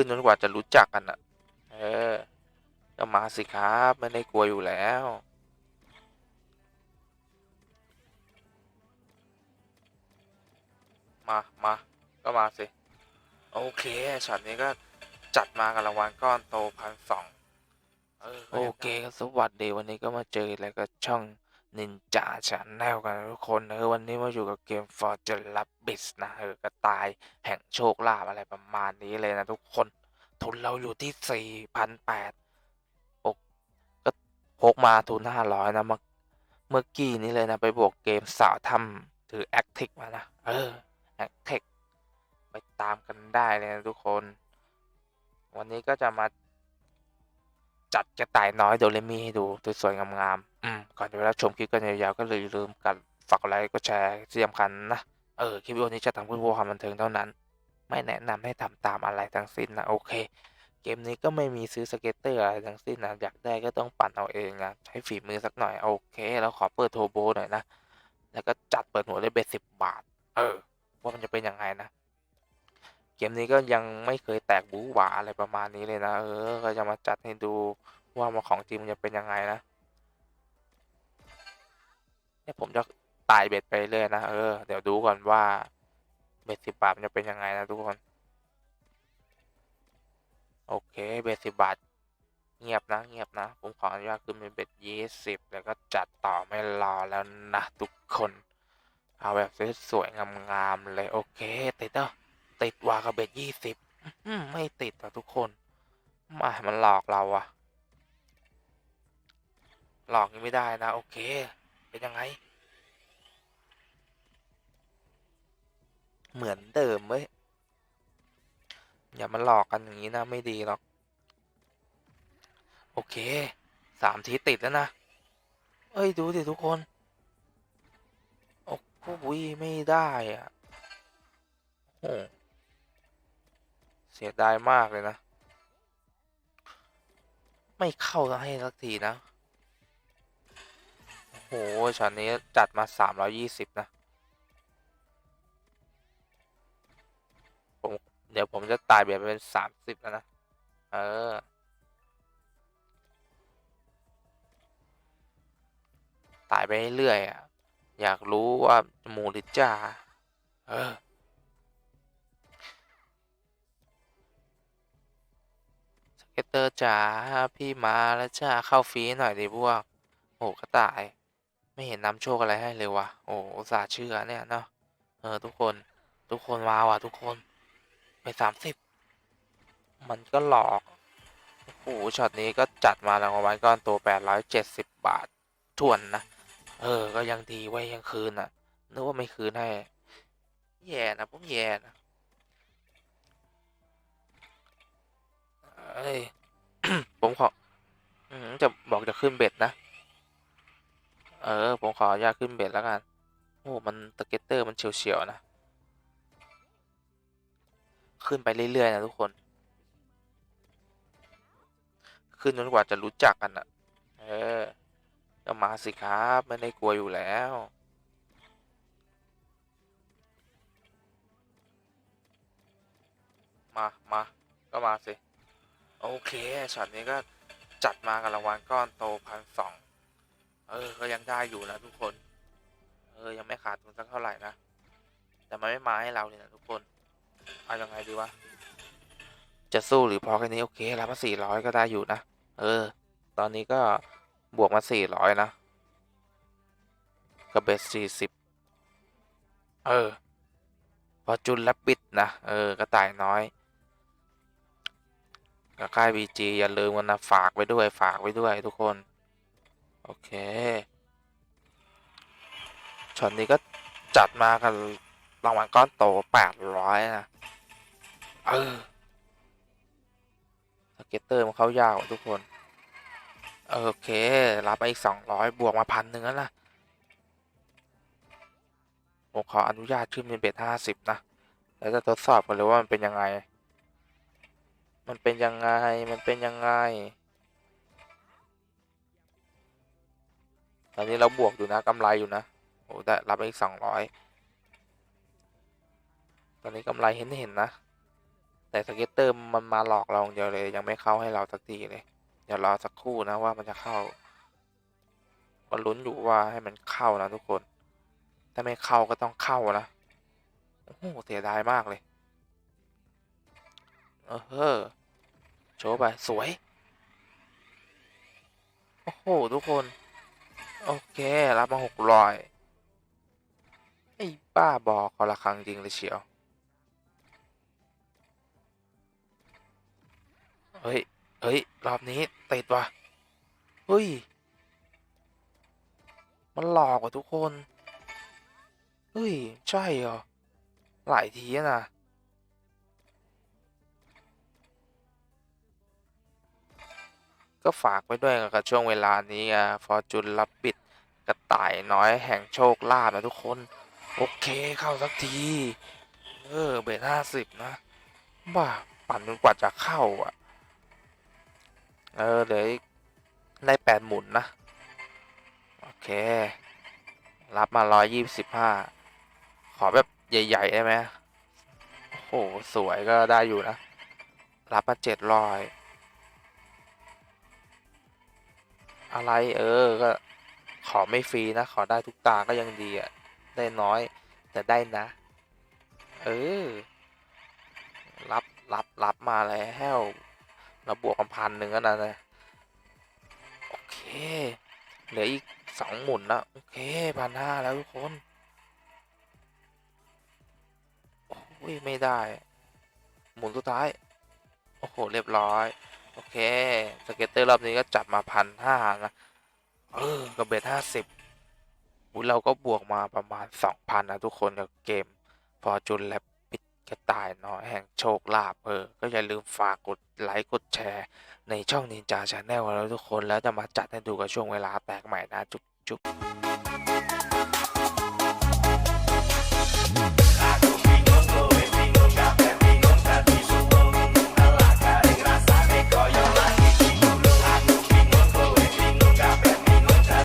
ขึ้นจนกว่าจะรู้จักกันอะเออก็มาสิครับไม่ได้กลัวอยู่แล้วมามาก็มาสิ โอเคช็อตนี้ก็จัดมากับรางวัลก้อนโตพันสองโอเคครับสวัสดีวันนี้ก็มาเจอแล้วก็ช่อง นินจาชาแนลกันทุกคนเออวันนี้มาอยู่กับเกม For the Rabbit นะเออกระต่ายแห่งโชคลาภอะไรประมาณนี้เลยนะทุกคน ทุนเราอยู่ที่สี่พันแปดกก็พกมาทุนห้าร้อยนะมเมื่อกี้นี้เลยนะ ไปบวกเกมสาวทำถือแอคทิกมานะ เออแอคทิกไปตามกันได้เลยนะทุกคน วันนี้ก็จะมา จัดกระต่ายน้อยโดเรมีให้ดูสวยๆงามๆอืมก่อนจะไปรับชมคลิปกันยาวๆก็เลยอย่าลืมกันฝากกดไลค์ก็แชร์ที่สำคัญนะ เออ คลิปวิดีโอนี้จะทำเพื่อความบันเทิงเท่านั้น ไม่แนะนำให้ทำตามอะไรทั้งสิ้นนะ โอเค เกมนี้ก็ไม่มีซื้อสเก็ตเตอร์อะไรทั้งสิ้นนะ อยากได้ก็ต้องปั่นเอาเองนะใช้ฝีมือสักหน่อย โอเค แล้วขอเปิดโทรโบหน่อยนะ แล้วก็จัดเปิดหัวได้เบ็ดสิบบาท เออ ว่ามันจะเป็นยังไงนะ เกมนี้ก็ยังไม่เคยแตกบู๊หวาอะไรประมาณนี้เลยนะ เออ ก็จะมาจัดให้ดูว่ามาของจริงมันจะเป็นยังไงนะเนี่ยผมจะตายเบ็ดไปเรื่อยนะ เออ เดี๋ยวดูก่อนว่าเบ็ดสิบบาทมันจะเป็นยังไงนะทุกคน โอเค เบ็ดสิบบาท เงียบนะ เงียบนะ ผมขออนุญาตขึ้นเป็นเบ็ดยี่สิบแล้วก็จัดต่อไม่รอแล้วนะทุกคน เอาแบบสวยๆงามๆเลย โอเคติดเนาะ ติดวากับเบ็ดยี่สิบไม่ติดอะทุกคนมามันหลอกเราอะหลอกยังไม่ได้นะ โอเค เป็นยังไง เหมือนเดิมเว้ยอย่ามาหลอกกันอย่างนี้นะ ไม่ดีหรอก โอเคสามทีติดแล้วนะ เอ้ย ดูสิทุกคน โอ้โหไม่ได้อะโอ้ สียดายมากเลยนะ ไม่เข้าให้สักทีนะ โอ้โหช็อตนี้จัดมาสามร้อยี่สิบนะ ผมเดี๋ยวผมจะตายเบียดไปเป็นสามสิบแล้วนะ เออตายไปเรื่อยอะ อยากรู้ว่ามูหรือจ่าเออ ตเตอร์จ๋าพี่มาแล้วจ้าเข้าฟรีหน่อยดิพวก โอ้กระต่าย ไม่เห็นนำโชคอะไรให้เลยวะโอ้สาเชื่อเนี่ยเนาะเออทุกคนทุกคนมาว่ะทุกคน ไปสามสิบมันก็หลอกโอ้โหช็อตนี้ก็จัดมารางวัลก้อนโตแปดร้อยเจ็ดสิบบาททวนนะ เออ ก็ยังดีไว้ยังคืนอะนึกว่าไม่คืนให้ แย่นะผมแย่นะ เอ้ย ผมขอจะบอกจะขึ้นเบ็ดนะ เออ ผมขออนุญาตขึ้นเบ็ดแล้วกัน โอ้ มันตะเก็ตเตอร์มันเฉียวๆนะ ขึ้นไปเรื่อย ๆ นะทุกคน ขึ้นจนกว่าจะรู้จักกันอะเออก็มาสิครับไม่ได้กลัวอยู่แล้วมา มา ก็มาสิ โอเคช็อตนี้ก็จัดมากับรางวัลก้อนโตพันสองเออก็ยังได้อยู่นะทุกคน เออยังไม่ขาดทุนสักเท่าไหร่นะ แต่มันไม่มาให้เราเลยนะทุกคน เอายังไงดีวะ จะสู้หรือพอแค่นี้โอเครับมาสี่ร้อยก็ได้อยู่นะ เออ ตอนนี้ก็บวกมาสี่ร้อยนะกับเบสสี่สิบเออ พอจุนและปิดนะ เออกระต่ายน้อย กับค่าย BG อย่าลืมกันนะ ฝากไว้ด้วยฝากไว้ด้วยทุกคน โอเคช็อตนี้ก็จัดมากันรางวัลก้อนโตแปดร้อยนะ เออสเก็ตเตอร์มันเข้ายากว่ะทุกคน โอเค รับไปอีกสองร้อยบวกมาพันหนึ่งแล้วนะผมขออนุญาตขึ้นเป็นเบ็ดห้าสิบนะ แล้วจะทดสอบกันเลยว่ามันเป็นยังไง มันเป็นยังไง มันเป็นยังไง ตอนนี้เราบวกอยู่นะกำไรอยู่นะโอ้ได้รับอีกสองร้อยตอนนี้กำไรเห็นเห็นนะ แต่สเก็ตเตอร์มันมาหลอกเราอย่างเดียวเลย ยังไม่เข้าให้เราสักทีเลย เดี๋ยวรอสักครู่นะว่ามันจะเข้าก็ลุ้นอยู่ว่าให้มันเข้านะทุกคน ถ้าไม่เข้าก็ต้องเข้านะ โอ้โหเสียดายมากเลย เออ โชว์ไป สวย โอ้โห ทุกคน โอเค รับมาหกร้อยไอ้บ้าบอกเขาละครังจริงเลยเชียว เฮ้ย เฮ้ย รอบนี้ติดว่ะ เฮ้ย มันหลอกว่ะทุกคน เฮ้ย ใช่เหรอ หลายทีอะนะ ก็ฝากไว้ด้วยกับช่วงเวลานี้อะฟอร์จูนรับบิดกระต่ายน้อยแห่งโชคลาภนะทุกคน โอเคเข้าสักที เออเบทห้าสิบนะบ้าปั่นจนกว่าจะเข้าอะ เออเหลืออีกได้แปดหมุนนะ โอเค รับมาร้อยยี่สิบห้าขอแบบใหญ่ ๆ ได้ไหมโอ้โห สวยก็ได้อยู่นะ รับมาเจ็ดร้อย อะไรเออ ก็ขอไม่ฟรีนะ ขอได้ทุกตาก็ยังดีอะได้น้อย แต่ได้นะ เออ รับรับรับมาแล้วเราบวกกันพันหนึ่งแล้วนะนี่ยโอเค เหลืออีกสองหมุนนะโอเคพันห้าแล้วทุกคนโอ้ยไม่ได้ หมุนสุดท้าย โอ้โห เรียบร้อย อเค สเก็ตเตอร์รอบนี้ก็จับมาพันห้านะเออกับเบทห้าสิบเราก็บวกมาประมาณสองพันนะทุกคนกับเกมฟอร์จูนและปิดกระต่ายน้อยแห่งโชคลาภเออ ก็อย่าลืมฝากกดไลค์กดแชร์ ในช่องนินจาชาแนลแล้วทุกคนแล้วจะมาจัดให้ดูกับช่วงเวลาแตกใหม่นะ จุ๊บจุ๊บ